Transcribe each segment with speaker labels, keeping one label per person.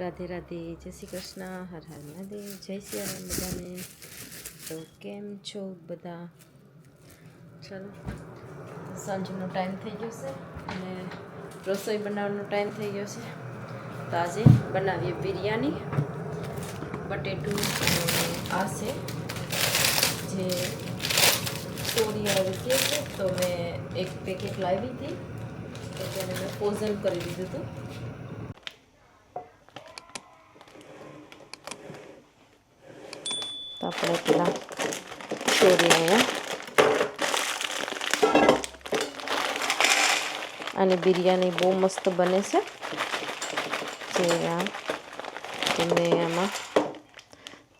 Speaker 1: રાધે રાધે, જય શ્રી કૃષ્ણ, હર હર મહાદેવ, જય શ્રી રામ બધાને. તો કેમ છો બધા? ચાલો, સાંજનો ટાઈમ થઈ ગયો છે અને રસોઈ બનાવવાનો ટાઈમ થઈ ગયો છે. તો આજે બનાવીએ બિરયાની, બટેટું આ છે, જે ચોરી આવી છે. તો મેં એક પેકેટ લાવી હતી. તો તેને મેં પોઝન કરી દીધું હતું. આપણે પેલા ચોરી અહીંયા. અને બિરયાની બહુ મસ્ત બને છે. જે આ તમે આમાં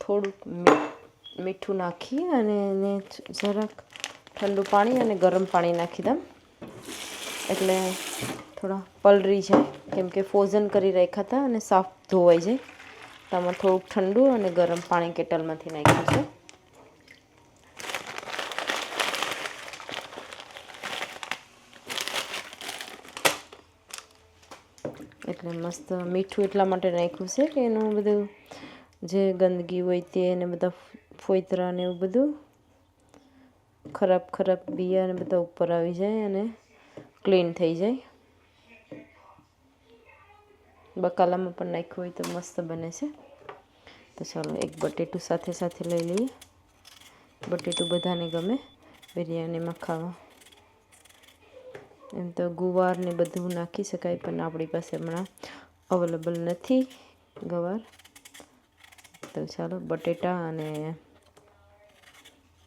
Speaker 1: થોડુંક મીઠું નાખી અને એને જરાક ઠંડુ પાણી અને ગરમ પાણી નાખી દઉં એટલે થોડા પલરી જાય. કેમ કે ફ્રોઝન કરી રાખ્યા હતા અને સાફ ધોવાઈ જાય. તો આમાં થોડુંક ઠંડુ અને ગરમ પાણી કેટલમાંથી નાખ્યું છે? એટલે મસ્ત મીઠું એટલા માટે નાખ્યું છે કે એનું બધું જે ગંદકી હોય તે અને બધા ફોઈતરા ને એવું બધું ખરાબ ખરાબ બિયા ને બધા ઉપર આવી જાય અને ક્લીન થઈ જાય. બકાલામાં પણ નાખ્યું હોય તો મસ્ત બને છે. તો ચાલો એક બટેટું સાથે સાથે લઈ લઈએ. બટેટું બધાને ગમે. બિરયાનીમાં ખાવા એમ તો ગુવાર ને બધું નાખી શકાય, પણ આપણી પાસે હમણાં અવેલેબલ નથી ગવાર. તો ચાલો બટેટા અને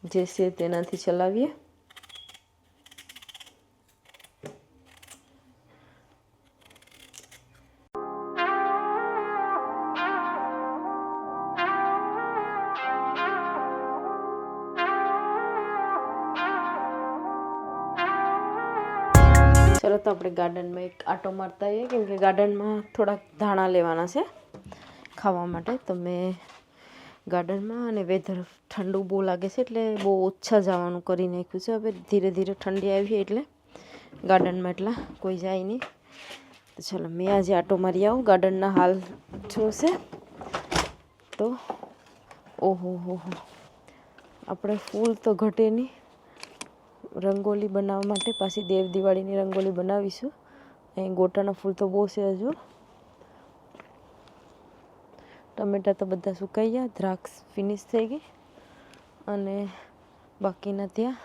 Speaker 1: જે છે તેનાથી ચલાવીએ. આપણે ગાર્ડનમાં એક આટો મારતા આવીએ કેમ કે ગાર્ડનમાં થોડાક ધાણા લેવાના છે ખાવા માટે. તો મેં ગાર્ડનમાં અને વેધર ઠંડુ બહુ લાગે છે એટલે બહુ ઓછા જવાનું કરી નાખ્યું છે. હવે ધીરે ધીરે ઠંડી આવી એટલે ગાર્ડનમાં એટલા કોઈ જાય નહીં. તો ચલો, મેં આજે આટો મારી આવું. ગાર્ડનના હાલ જોશે. તો ઓહો હો હો. આપણે ફૂલ તો ઘટે નહીં. રંગોલી બનાવવા માટે પાછી દેવ દિવાળીની રંગોલી બનાવીશું. અહીં ગોટાના ફૂલ તો બહુ છે હજુ. ટમેટા તો બધા સુકાઈ ગયા, દ્રાક્ષ ફિનિશ થઈ ગઈ અને બાકીના ત્યાં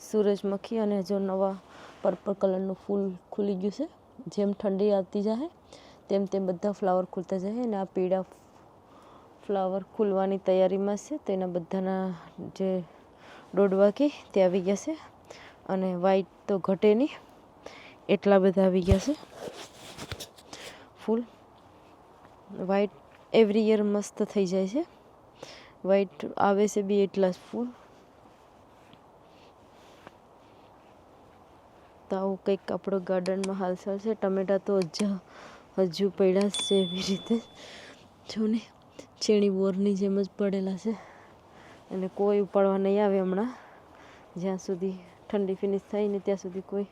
Speaker 1: સૂરજમુખી અને જો નવા પર્પલ કલરનું ફૂલ ખુલી ગયું છે, જેમ ઠંડી આવતી જાય તેમ તેમ બધા ફ્લાવર ખુલતા જાય અને આ પીળા ફ્લાવર ખુલવાની તૈયારીમાં છે, તેના બધાના જે દોઢ વાગે તે આવી ગયા છે. અને વ્હાઈટ તો ઘટે નહીં. એટલા બધા આવી ગયા છે. ફૂલ વ્હાઈટ એવરી યર મસ્ત થઈ જાય છે. વ્હાઈટ આવે છે બી એટલા જ ફૂલ તો આવું કંઈક આપણો ગાર્ડનમાં હાલચાલ છે. ટમેટા તો હજુ હજુ પડ્યા છે એવી રીતે. જો ને, ચીણી બોરની જેમ જ પડેલા છે. અને કોઈ ઉપાડવા નહીં આવે હમણાં. જ્યાં સુધી ઠંડી ફિનિશ થાય ને ત્યાં સુધી કોઈ.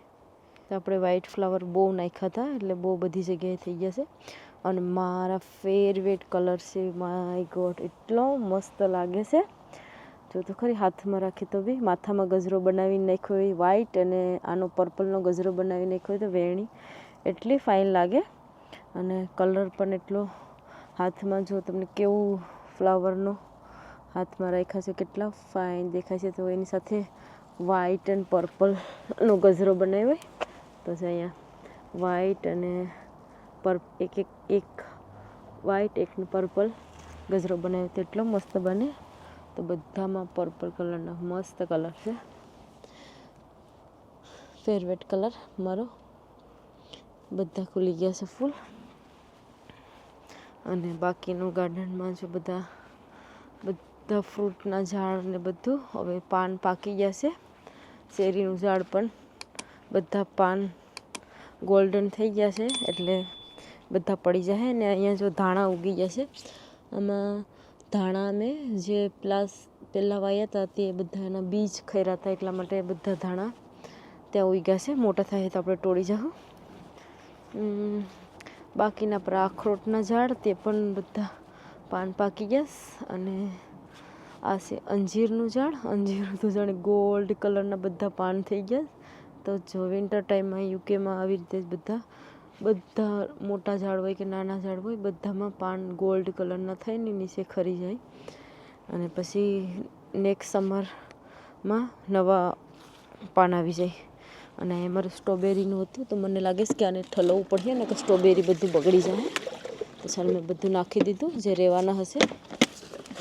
Speaker 1: આપણે વ્હાઈટ ફ્લાવર બહુ નાખ્યા હતા, એટલે બહુ બધી જગ્યાએ થઈ ગયા છે. અને મારા ફેવરેટ કલર છે માય ગોડ એટલો મસ્ત લાગે છે. જો તો ખરી હાથમાં રાખી તો બી. માથામાં ગજરો બનાવી નાખ્યો હોય વ્હાઈટ અને આનો પર્પલનો ગજરો બનાવી નાખ્યો હોય તો વેણી. એટલી ફાઇન લાગે. અને કલર પણ એટલો હાથમાં જો તમને કેવું ફ્લાવરનો હાથમાં રાખ્યા છે, કેટલા ફાઇન દેખાય છે. તો એની સાથે વ્હાઈટ એન્ડ પર્પલનો ગજરો બનાવ્યો હોય. તો છે અહીંયા વ્હાઈટ અને પર એક એક એક વ્હાઈટ એક પર્પલ ગજરો બનાવ્યો. તો એટલો મસ્ત બને. તો બધામાં પર્પલ કલરનો મસ્ત કલર છે. ફેવરેટ કલર મારો. બધા ખુલી ગયા છે ફૂલ અને બાકીનું ગાર્ડનમાં જો બધા બધા ફ્રૂટના ઝાડ ને બધું. હવે પાન પાકી ગયા છે. શેરીનું ઝાડ પણ બધા પાન ગોલ્ડન થઈ ગયા છે, એટલે બધા પડી જાય ને અહીંયા જો ધાણા ઉગી ગયા છે. આમાં ધાણા મેં જે પ્લાસ પહેલાં વાયા હતા તે બધા એના બીજ ખર્યા હતા એટલા માટે બધા ધાણા ત્યાં ઉગ્યા છે. મોટા થાય તો આપણે તોડી જાઉં બાકીના પર અખરોટના ઝાડ, તે પણ બધા પાન પાકી ગયા અને આ છે અંજીરનું ઝાડ. અંજીરનું તો જાણે ગોલ્ડ કલરના બધા પાન થઈ ગયા તો જો વિન્ટર ટાઈમમાં યુકેમાં આવી રીતે બધા બધા મોટા ઝાડ હોય કે નાના ઝાડ હોય, બધામાં પાન ગોલ્ડ કલરના થાય ને નીચે ખરી જાય. અને પછી નેક્સ્ટ સમરમાં નવા પાન આવી જાય. અને એ મારું સ્ટ્રોબેરીનું હતું, તો મને લાગે છે કે આને ઠલવવું પડશે ને કે સ્ટ્રોબેરી બધું બગડી જાય. તો ચાલ મેં બધું નાખી દીધું, જે રહેવાના હશે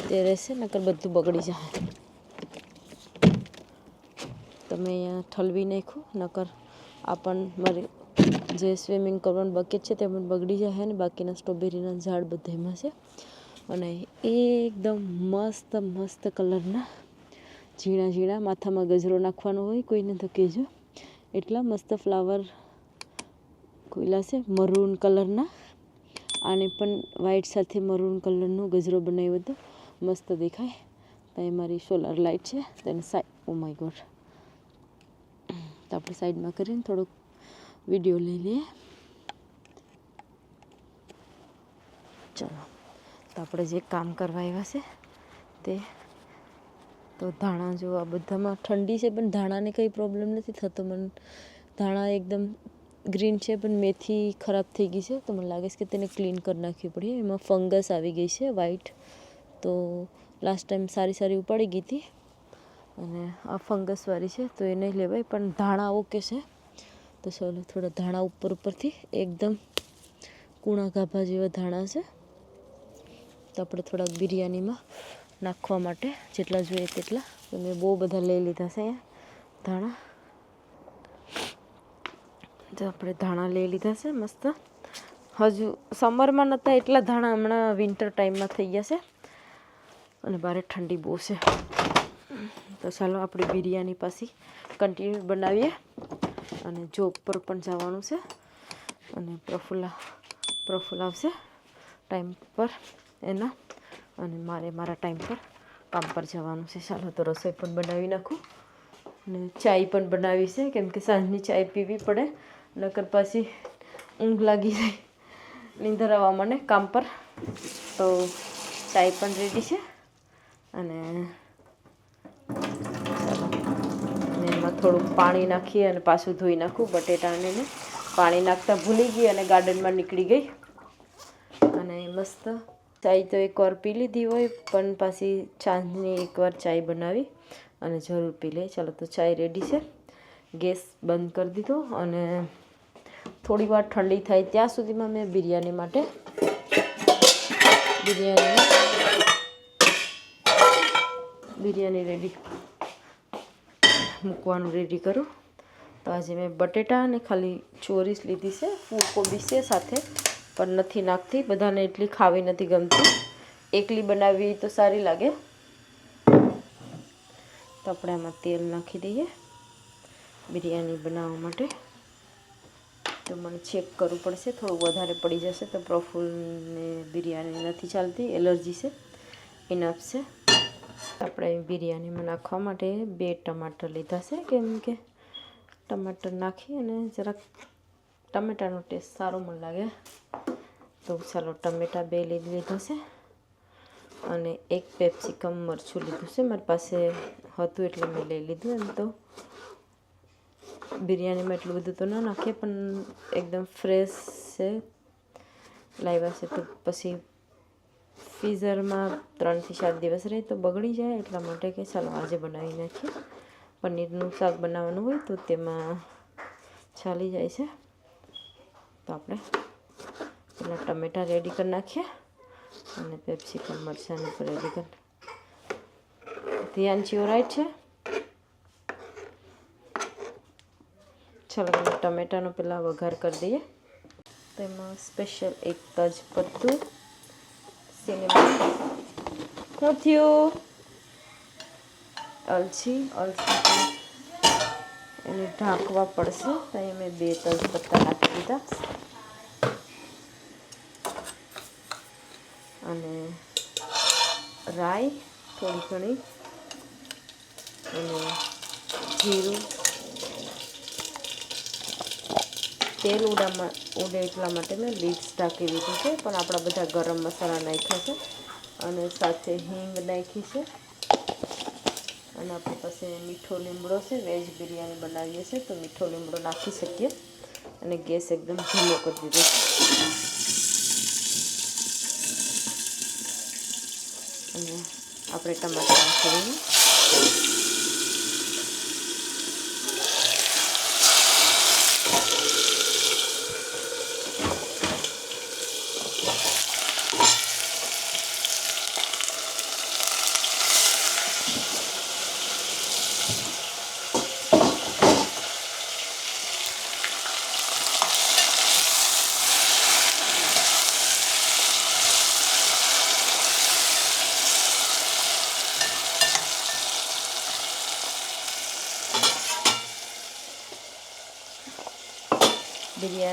Speaker 1: તે રહેશે, નકર બધું બગડી જાય. તમે અહીંયા ઠલવી નાખ્યું નકર આપણ મારી જે સ્વિમિંગ કરવાનું બકેટ છે તે પણ બગડી જાય ને, બાકીના સ્ટ્રોબેરીના ઝાડ બધામાં છે. અને એકદમ મસ્ત મસ્ત કલરના ઝીણા ઝીણા માથામાં ગજરો નાખવાનો હોય, કોઈને તો કહેજો. એટલા મસ્ત ફ્લાવર કોયલા છે, મરૂન કલરના. આને પણ વ્હાઇટ સાથે મરૂન કલરનો ગજરો બનાવ્યો હતો. મસ્ત દેખાય. તો એ મારી સોલર લાઇટ છે. તેને સાઈડ ઓ માય ગોડ તો આપણે સાઈડમાં કરીને થોડોક વીડિયો લઈ લઈએ. ચલો. તો આપણે જે કામ કરવા આવ્યા છે તે તો ધાણા જો આ બધામાં ઠંડી છે, પણ ધાણાને કંઈ પ્રોબ્લેમ નથી થતો. મને ધાણા એકદમ ગ્રીન છે, પણ મેથી ખરાબ થઈ ગઈ છે. તો મને લાગે છે કે તેને ક્લીન કરી નાખવી પડે. એમાં ફંગસ આવી ગઈ છે વ્હાઈટ તો લાસ્ટ ટાઈમ સારી સારી ઉપાડી ગઈ હતી. અને આ ફંગસવાળી છે, તો એ નહીં લેવાય, પણ ધાણા ઓકે છે. તો ચાલો થોડા ધાણા ઉપર ઉપરથી એકદમ કૂણા ગાભા જેવા ધાણા છે. તો આપણે થોડાક બિરયાનીમાં નાખવા માટે જેટલા જોઈએ તેટલા. તો મેં બહુ બધા લઈ લીધા છે અહીંયા ધાણા. તો આપણે ધાણા લઈ લીધા છે, મસ્ત. હજુ સમરમાં નહોતા એટલા ધાણા હમણાં વિન્ટર ટાઈમમાં થઈ ગયા છે. અને બારે ઠંડી બહુ છે. તો ચાલો આપણે બિરયાની પાછી કન્ટિન્યુ બનાવીએ. અને જોબ પર પણ જવાનું છે. અને પ્રફુલ્લા, પ્રફુલ્લ આવશે ટાઈમ પર એના. અને મારે મારા ટાઈમ પર કામ પર જવાનું છે. ચાલો તો રસોઈ પણ બનાવી નાખું. અને ચાય પણ બનાવી છે. કેમ કે સાંજની ચાય પીવી પડે. નકર પછી ઊંઘ લાગી જાય. નીંદર આવવા મને કામ પર. તો ચાય પણ રેડી છે. અને એમાં થોડુંક પાણી નાખી અને પાછું ધોઈ નાખું બટેટાને પાણી નાખતા ભૂલી ગઈ અને ગાર્ડનમાં નીકળી ગઈ. અને મસ્ત ચાય તો એકવાર પી લીધી હોય, પણ પાછી સાંજની એકવાર ચાય બનાવી અને જરૂર પી લે. ચાલો તો ચાય રેડી છે. ગેસ બંધ કરી દીધો અને થોડી વાર ઠંડી થાય ત્યાં સુધીમાં મેં બિરયાની માટે બિરયાની બિરયાની રેડી મૂકવાનું રેડી કરું. તો આજે મેં બટેટા અને ખાલી ચોરીસ લીધી છે, ફૂલકોબી છે સાથે, પણ નથી નાખતી. બધાને એટલી ખાવી નથી ગમતી. એકલી બનાવવી તો સારી લાગે. તો આપણે આમાં તેલ નાખી દઈએ બિરયાની બનાવવા માટે. તો મને ચેક કરવું પડશે થોડું વધારે પડી જશે તો પ્રફુલને બિરયાની નથી ચાલતી, એલર્જી છે. ઇનફ છે. આપણે બિરયાનીમાં નાખવા માટે બે ટમાટર લીધા છે, કેમ કે ટમાટર નાખી અને જરાક ટમેટાનો ટેસ્ટ સારો મને લાગે. તો ચાલો ટમેટા બે લીધી લીધા છે અને એક પેપ્સિકમ મરચું લીધું છે. મારી પાસે હતું એટલે મેં લઈ લીધું એમ તો. બિરયાનીમાં એટલું બધું તો ના નાખીએ, પણ એકદમ ફ્રેશ છે, લાવ્યા છે તો પછી ફ્રીઝરમાં ત્રણથી સાત દિવસ રહે તો બગડી જાય એટલા માટે કે ચાલો આજે બનાવી નાખીએ. પનીરનું શાક બનાવવાનું હોય તો તેમાં ચાલી જાય છે. તો આપણે પહેલાં ટમેટા રેડી કરી નાખીએ અને પેપ્સિકમ મરચાંને પણ રેડી કરી. ધ્યાનથી રાઈટ છે. ચાલો ટમેટાનો પહેલાં વઘાર કરી દઈએ. તેમાં સ્પેશિયલ એક તજ પત્તું સિનેમા શું થયું અલસી અલસી એને ઢાંકવા પડશે. તો અહીં મેં બે તજ પત્તા નાખી દીધા. અને રાઈ થોડી ઘણી. અને જીરું. તેલ ઉડામાં ઉડે એટલા માટે મેં લીડ્સ ઢાંકી દીધું છે, પણ આપણા બધા ગરમ મસાલા નાખ્યા છે. અને સાથે હિંગ નાખી છે. અને આપણી પાસે મીઠો લીમડો છે, વેજ બિરયાની બનાવીએ છીએ, તો મીઠો લીમડો નાખી શકીએ. અને ગેસ એકદમ ધીમો કરી દીધો અને આપણે ટમાટા નાખી દઈએ.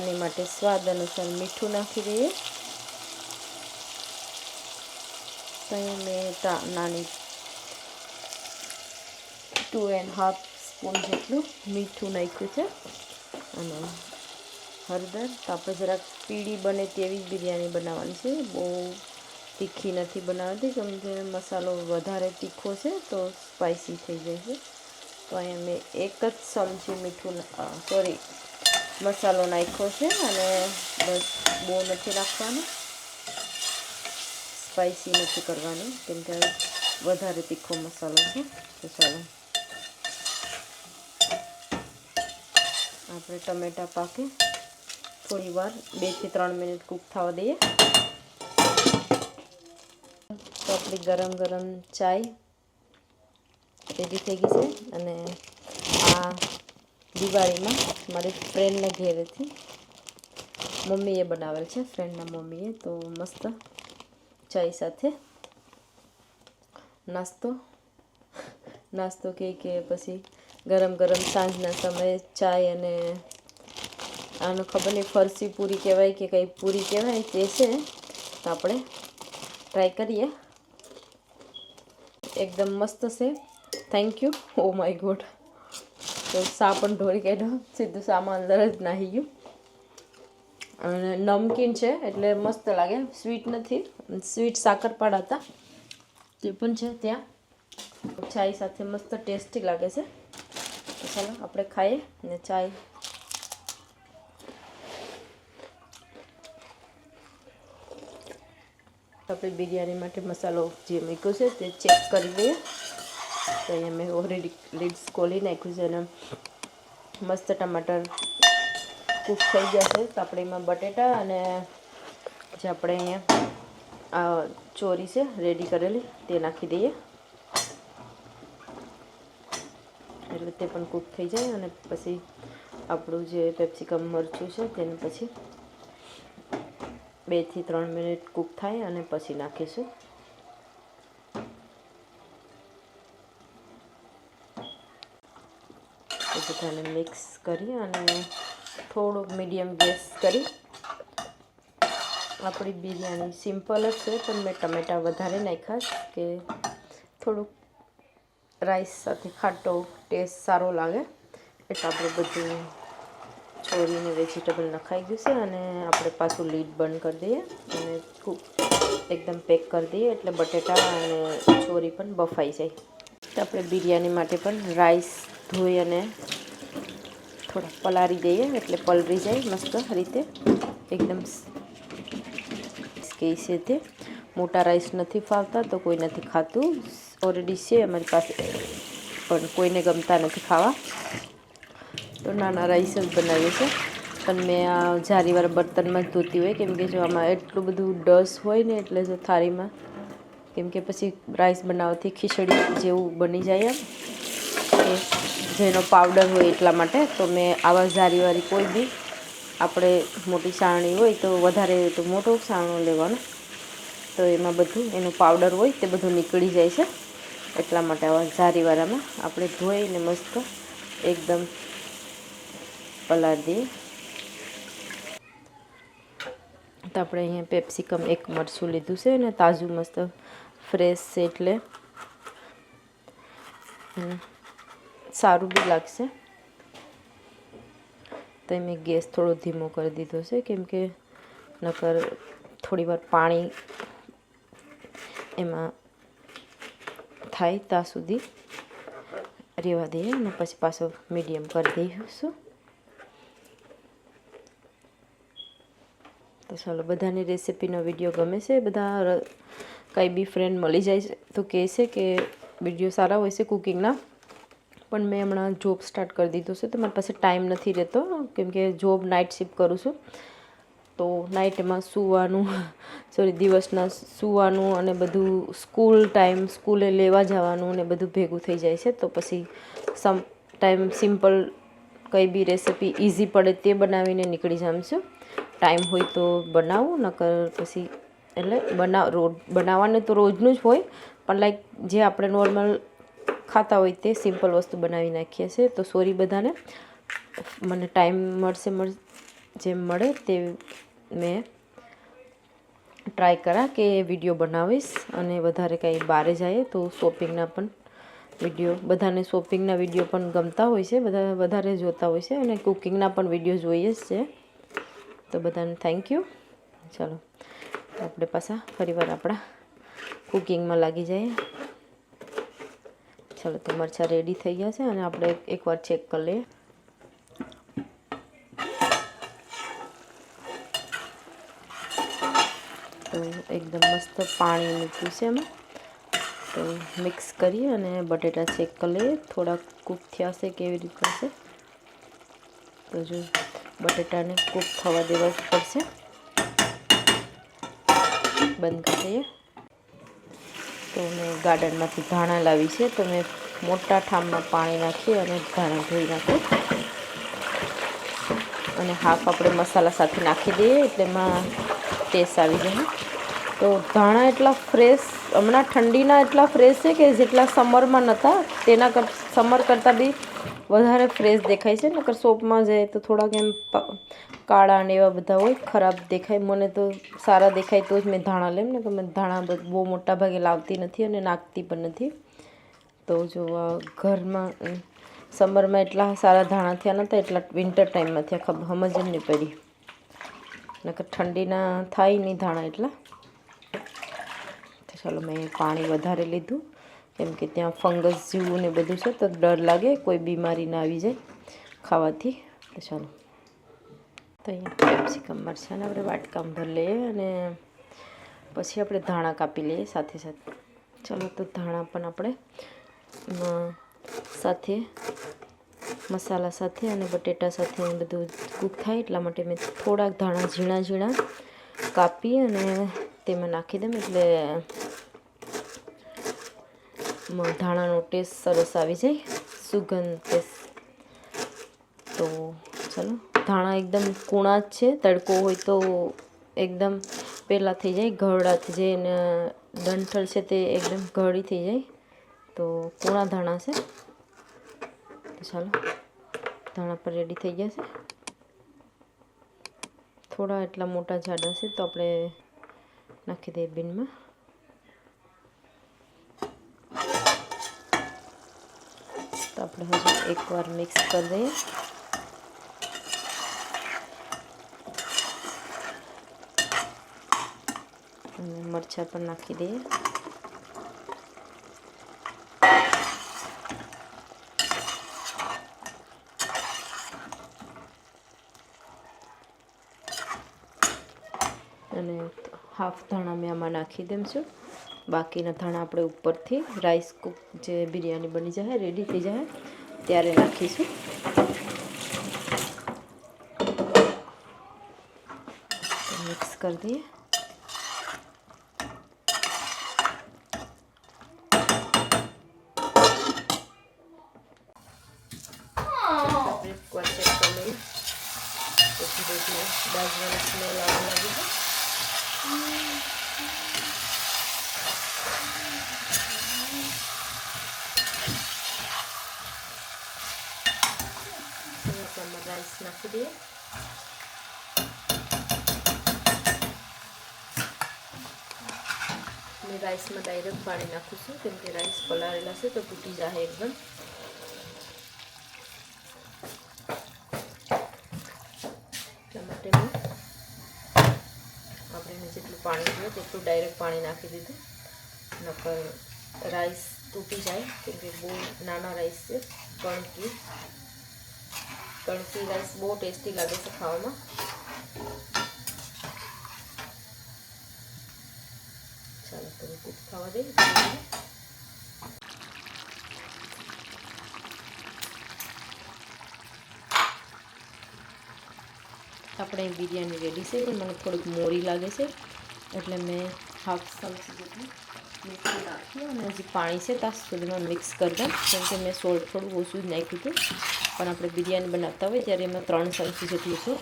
Speaker 1: બિરયાની માટે સ્વાદ અનુસાર મીઠું નાખી દઈએ. અહીં મેં નાની ટુ એન્ડ હાફ સ્પૂન જેટલું મીઠું નાખ્યું છે. અને હળદર તો આપણે જરાક પીળી બને તેવી જ બિરયાની બનાવવાની છે. બહુ તીખી નથી બનાવતી, કેમ કે મસાલો વધારે તીખો છે તો સ્પાઇસી થઈ જાય છે. તો અહીંયા મેં એક જ ચમચી મીઠું સોરી મસાલો નાખ્યો છે અને બસ બહુ નથી નાખવાનો સ્પાઇસી નથી કરવાની, કેમ કે વધારે તીખો મસાલો છે. તો ચાલો. આપણે ટમેટા પાકે. થોડી વાર બેથી ત્રણ મિનિટ કૂક થવા દઈએ. તો આપણી ગરમ ગરમ ચાય રેડી થઈ ગઈ છે અને આ દિવાળીમાં મારી ફ્રેન્ડના ઘેરેથી મમ્મીએ બનાવેલ છે ફ્રેન્ડના મમ્મીએ. તો મસ્ત ચાય સાથે નાસ્તો. નાસ્તો કહે કે પછી ગરમ ગરમ સાંજના સમયે ચાય અને આનું ખબર નહીં, ફરસી પૂરી કહેવાય કે કંઈ પૂરી કહેવાય, તે છે. તો આપણે ટ્રાય કરીએ. એકદમ મસ્ત છે. Thank you oh my god તો સા પણ ઢોળી કાઢ્યો. સીધું સામાં અંદર જ નાહી ગયું. અને નમકીન છે, એટલે મસ્ત લાગે. સ્વીટ નથી. સ્વીટ સાકરપાડા હતા. તે પણ છે ત્યાં. ચાય સાથે મસ્ત ટેસ્ટી લાગે છે. ચાલો, આપણે ખાઈએ ને ચાય. આપણે બિરયાની માટે મસાલો જે મૂક્યો છે તે ચેક કરી લઈએ. તો અહીંયા મેં ઓલરેડી લીડ્સ ખોલી નાખ્યું છે અને મસ્ત ટમાટર કૂક થઈ જશે તો આપણે બટેટા અને જે આપણે અહીંયા, આ ચોરી છે, રેડી કરેલી, તે નાખી દઈએ. એટલે તે પણ કૂક થઈ જાય અને પછી આપણું જે પેપ્સિકમ મરચું છે, તેને પછી બેથી ત્રણ મિનિટ કૂક થાય અને પછી નાખીશું. બધાને મિક્સ કરી અને થોડુંક મીડિયમ ગેસ કરી. આપણી બિરયાની સિમ્પલ જ છે, પણ મેં ટમેટા વધારે નાખ્યા કે થોડુંક રાઈસ સાથે ખાટો ટેસ્ટ સારો લાગે. એટલે આપણે બધું છોડીને વેજીટેબલ નખાઈ ગયું છે અને આપણે પાછું લીડ બંધ કરી દઈએ અને ખૂબ એકદમ પેક કરી દઈએ એટલે બટેટા અને ચોરી પણ બફાઈ જાય. આપણે બિરયાની માટે પણ રાઈસ ધોઈ અને થોડા પલાળી દઈએ એટલે પલળી જાય મસ્ત રીતે. એકદમ કહી છે તે. મોટા રાઈસ નથી ફાવતા તો કોઈ નથી ખાતું. ઓલરેડી છે, અમારી પાસે પણ કોઈને ગમતા નથી ખાવા. તો નાના રાઈસ જ બનાવીએ છીએ. પણ મેં આ જારીવાર બર્તનમાં જ ધોતી હોય. કેમ કે જો આમાં એટલું બધું ડસ હોય ને એટલે જો થાળીમાં, કેમ કે પછી રાઈસ બનાવવાથી ખીચડી જેવું બની જાય એમ. એ જેનો પાવડર હોય એટલા માટે. તો મેં આવા ઝારીવાળી કોઈ બી આપણે મોટી સારણી હોય તો વધારે તો મોટો સાણો લેવાનો. તો એમાં બધું એનું પાવડર હોય તે બધું નીકળી જાય છે. એટલા માટે આવા ઝારીવાળામાં આપણે ધોઈને મસ્ત એકદમ પલાળી તો આપણે અહીંયા પેપ્સિકમ એક મરચું લીધું છે અને તાજું મસ્ત ફ્રેશ છે એટલે. સારું બી લાગશે. તો મેં ગેસ થોડો ધીમો કરી દીધો છે, કેમ કે નકર થોડી વાર પાણી એમાં થાય ત્યાં સુધી રહેવા દઈએ અને પછી પાછો મીડિયમ કરી દઈશું. તો ચાલો, બધાની રેસીપીનો વીડિયો ગમે છે, બધા કંઈ બી ફ્રેન્ડ મળી જાય તો કહે છે કે વીડિયો સારા હોય છે કુકિંગના પણ મેં હમણાં જોબ સ્ટાર્ટ કરી દીધો છે, તો મારી પાસે ટાઈમ નથી રહેતો, કેમ કે જોબ નાઇટ શિફ્ટ કરું છું. તો નાઇટમાં સૂવાનું સોરી દિવસના સૂવાનું અને બધું સ્કૂલ ટાઈમ સ્કૂલે લેવા જવાનું ને બધું ભેગું થઈ જાય છે, તો પછી સમ ટાઈમ સિમ્પલ કંઈ બી રેસીપી ઇઝી પડે તે બનાવીને નીકળી જામ છું. ટાઈમ હોય તો બનાવું, નકર પછી એટલે બનાવ રોજ, બનાવવાનું તો રોજનું જ હોય, પણ લાઈક જે આપણે નોર્મલ ખાતા હોય તે સિમ્પલ વસ્તુ બનાવી નાખીએ છીએ. તો સોરી બધાને. મને ટાઈમ મળશે મળ જેમ મળે તે મેં ટ્રાય કરા કે વીડિયો બનાવીશ અને વધારે કંઈ બહારે જાય તો શોપિંગના પણ વીડિયો બધાને શોપિંગના વીડિયો પણ ગમતા હોય છે, બધા, વધારે જોતા હોય છે અને કુકિંગના પણ વીડિયો જોઈએ જ છે. તો બધાને થેન્ક યુ ચાલો, આપણે પાછા ફરીવાર આપણા કુકિંગમાં લાગી જઈએ. ચાલો તો મરચાં રેડી થઈ ગયા છે અને આપણે એકવાર ચેક કરી લઈએ. તો એકદમ મસ્ત પાણી મૂક્યું છે એમાં. તો મિક્સ કરીએ અને બટેટા ચેક કરી લઈએ. થોડાક કૂક થયા છે કેવી રીતે છે તો જો, બટેટાને કૂક થવા દેવા પડશે. બંધ કરી દઈએ. તો મેં ગાર્ડનમાંથી ધાણા લાવી છે તો મેં મોટા ઠામમાં પાણી નાખી અને ધાણા ધોઈ નાખું. અને હાફ આપણે મસાલા સાથે નાખી દઈએ એટલે એમાં ટેસ્ટ આવી જાય. તો ધાણા એટલા ફ્રેશ હમણાં ઠંડીના એટલા ફ્રેશ છે કે જેટલા સમરમાં નહોતા તેના સમર કરતાં બી વધારે ફ્રેશ દેખાય છે નકર સોપમાં જાય તો થોડાક એમ કાળા ને એવા બધા હોય, ખરાબ દેખાય. મને તો સારા દેખાય તો જ મેં ધાણા લેમ ને કે મેં ધાણા બહુ મોટા ભાગે લાવતી નથી અને નાખતી પણ નથી. તો જો ઘરમાં સમરમાં એટલા સારા ધાણા થયા નહોતા એટલા વિન્ટર ટાઈમમાં થયા, ખબર, સમજ જ નહીં પડી. નકર ઠંડીના થાય નહીં ધાણા એટલા. ચાલો મેં પાણી વધારે લીધું. કેમ કે ત્યાં ફંગસ જેવું ને બધું છે તો ડર લાગે, કોઈ બીમારી ના આવી જાય ખાવાથી. તો ચાલો. તો અહીંયા કેપ્સિકમ મરચાંને આપણે વાટકામ ભરી લઈએ અને પછી આપણે ધાણા કાપી લઈએ સાથે સાથે. ચાલો, તો ધાણા પણ આપણે સાથે, મસાલા સાથે અને બટેટા સાથે બધું કૂક થાય એટલા માટે મેં થોડાક ધાણા ઝીણા ઝીણા કાપી અને તેમાં નાખી દઉં, એટલે ધાણાનો ટેસ્ટ સરસ આવી જાય. સુગંધ ટેસ્ટ તો ચલો, ધાણા એકદમ કૂણા જ છે. તડકો હોય તો એકદમ પહેલાં થઈ જાય, ઘરડા થઈ જાય અને ડંઠલ છે તે એકદમ ઘડી થઈ જાય. તો કૂણા ધાણા છે. ચાલો, ધાણા પર રેડી થઈ ગયા છે. થોડા એટલા મોટા જાડા છે તો આપણે નાખી દઈએ બિનમાં. આપણે હજુ એકવાર મિક્સ કરી દઈએ. અને મરચાં પણ નાખી દઈએ. અને હાફ ધાણા મેં આમાં નાખી દઉં બાકીના ધાણા આપણે ઉપરથી રાઈસ કુક જે બિરયાની બની જાય રેડી થઈ જાય. ત્યારે નાખીશું. મિક્સ કરી દઈએ. দিয়ে મેં રાઈસમાં ડાયરેક્ટ પાણી નાખીશું કેમ કે રાઈસ પલાળેલા છે તો તૂટી જાય એકદમ એટલા માટે મેં આપણે જેટલું પાણી જોઈએ તેટલું ડાયરેક્ટ પાણી નાખી દીધું નકર રાઈસ તૂટી જાય કેમ કે બહુ નાના રાઈસ છે કણકી કણકી રાઈસ બહુ ટેસ્ટી લાગે છે ખાવામાં. ચાલો તમે કૂક ખાવા દઈએ. આપણે બિરયાની રેડી છે, પણ મને થોડીક મોડી લાગે છે, એટલે મેં હાફ ચમચી જેટલું મીઠું નાખ્યું અને હજી પાણી છે, ત્યાં સુધીમાં મિક્સ કરી દઉં, કેમ કે મેં સોલ્ટ થોડું ઓછું જ નાખ્યું હતું. પણ આપણે બિરયાની બનાવતા હોય ત્યારે એમાં ત્રણ ચમચી જેટલું તો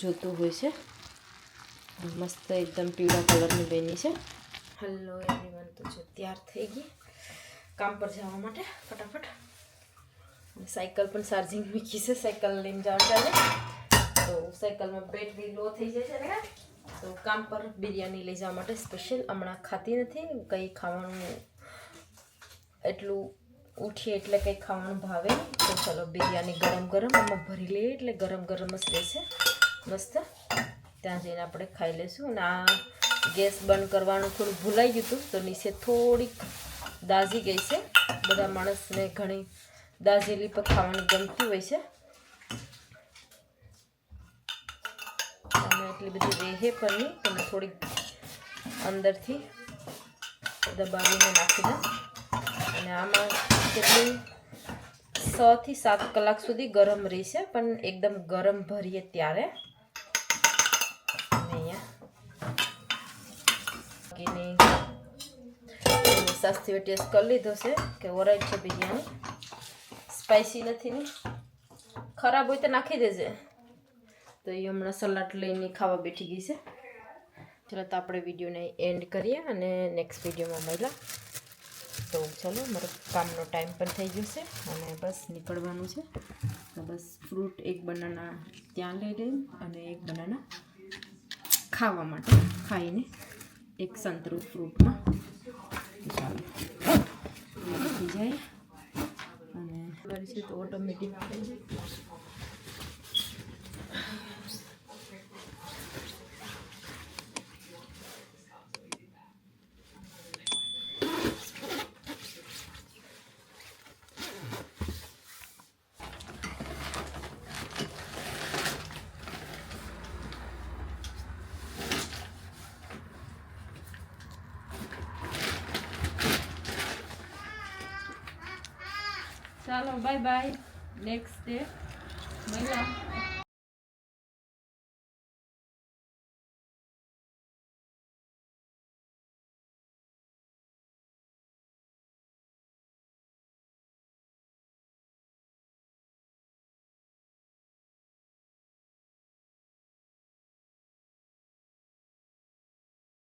Speaker 1: જોતું હોય છે. મસ્ત એકદમ પીળા કલરની બની છે. હલો એવરીવન તો જો તૈયાર થઈ ગઈ કામ પર જવા માટે ફટાફટ. સાયકલ પણ ચાર્જિંગ મૂકી છે, સાયકલ લઈને જવા ચાલે. તો સાયકલમાં બેટરી લો થઈ જાય છે તો કામ પર બિરયાની લઈ જવા માટે સ્પેશિયલ હમણાં ખાતી નથી કંઈ ખાવાનું એટલું ઉઠીએ એટલે કંઈ ખાવાનું ભાવે તો ચલો બિરયાની ગરમ ગરમ આમાં ભરી લઈએ એટલે ગરમ ગરમ જ રહેશે. મસ્ત. ત્યાં જઈને આપણે ખાઈ લઈશું. અને આ ગેસ બંધ કરવાનું થોડું ભૂલાઈ ગયું હતું, તો નીચે થોડીક દાઝી ગઈ છે. બધા માણસને ઘણી દાઝેલી પર ખાવાની ગમતી હોય છે. અને એટલી બધી રેહે પણ નહીં. તમે થોડીક અંદરથી દબાવીને નાખી દઉં. અને આમાં કેટલી? છ થી સાત કલાક સુધી ગરમ રહેશે, પણ એકદમ ગરમ ભરીએ ત્યારે. અહીંયા શાસ્ત્રીઓ ટેસ્ટ કરી લીધો છે કે ઓરાઈટ છે બિરયાની. સ્પાઇસી નથી ને. ખરાબ હોય તો નાખી દેજે. તો એ હમણાં સલાડ લઈને ખાવા બેઠી ગઈ છે. ચાલો તો આપણે વિડીયોને એન્ડ કરીએ અને નેક્સ્ટ વિડીયોમાં મળ્યા તો ચલો, મારો કામનો ટાઈમ પણ થઈ ગયો છે અને બસ નીકળવાનું છે. બસ ફ્રૂટ એક બનાના ત્યાં લઈ લઈ અને એક બનાના ખાવા માટે ખાઈને એક સંતરું ફ્રૂટમાં ચાલો. જાય. અને છે તો ઓટોમેટિક ચાલો બાય બાય નેક્સ્ટ ડે મળ્યા